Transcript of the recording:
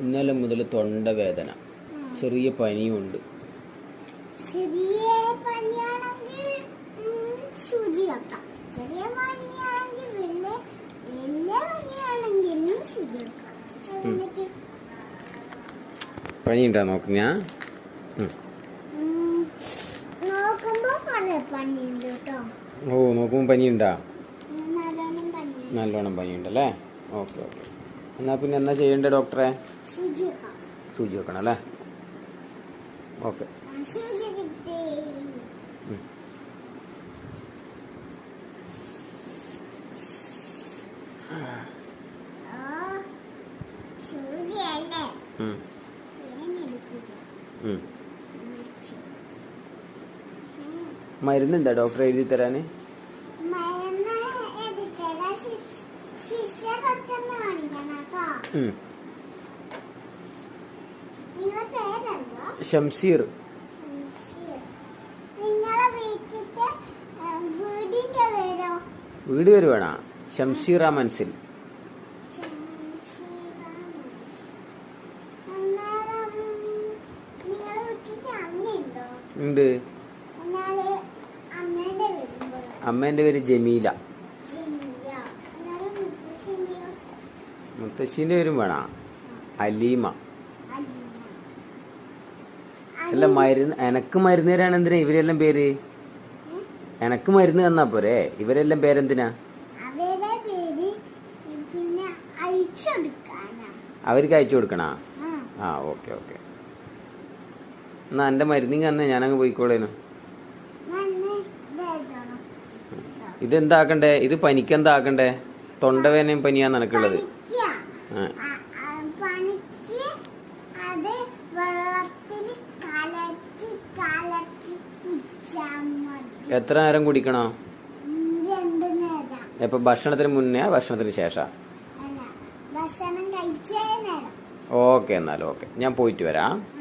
ഇന്നലെ മുതൽ തൊണ്ടവേദന ചെറിയ പനിയുണ്ട് ചെറിയ പനിയാണെങ്കിൽ സൂചി വെക്കാം. ചെറിയ പനിയാണെങ്കിൽ വലിയ വലിയ പനിയാണെങ്കിലും സൂചി വെക്കാം. എന്നിട്ട് പനിയുണ്ടോ നോക്ക് ഓ നോക്കുമ്പോൾ പനിയുണ്ടാ? നല്ലോണം പനിയുണ്ട്. അല്ലേ പനിയുണ്ടല്ലേ? Okay okay. എന്നാൽ പിന്നെ എന്നാ ചെയ്യണ്ടേ ഡോക്ടറെ? സൂചി വെക്കാം സൂചി വെക്കണം അല്ലേ? ഓക്കെ. ആ, മരുന്നുണ്ടോ ഡോക്ടർ എഴുതി തരാൻ. നിങ്ങളെ ഷംസീർ വീട് പേര് വേണോ? ഷംസീർ ആ മനസ്സിൽ. ഉണ്ട്. അമ്മേന്റെ പേര് ജമീല. മുത്തശ്ശീന്റെ പേരും വേണോ. അലീമ. അല്ല മരുന്ന് എനക്ക് മരുന്ന് തരാണ് എന്തിനാ ഇവരെല്ലാം പേര്? എനക്ക് മരുന്ന് തന്നാ പോരെ? ഇവരെല്ലാം പേരെന്തിനാ? അവർക്ക് അയച്ചു കൊടുക്കണാ? ആ. Okay okay. എന്നാ എന്റെ മരുന്നിങ്ങ ഞാനങ്ങ് പോയിക്കോളേനു. ഇതെന്താക്കണ്ടേ? ഇത് പനിക്കെന്താക്കണ്ടേ? തൊണ്ടവേനയും പനിയാ നിനക്കുള്ളത്. എത്ര നേരം കുടിക്കണോ? ഇപ്പൊ ഭക്ഷണത്തിന് മുന്നേ ഭക്ഷണത്തിന് ശേഷം? ഓക്കെ എന്നാൽ ഓക്കെ. ഞാൻ പോയിട്ട് വരാം.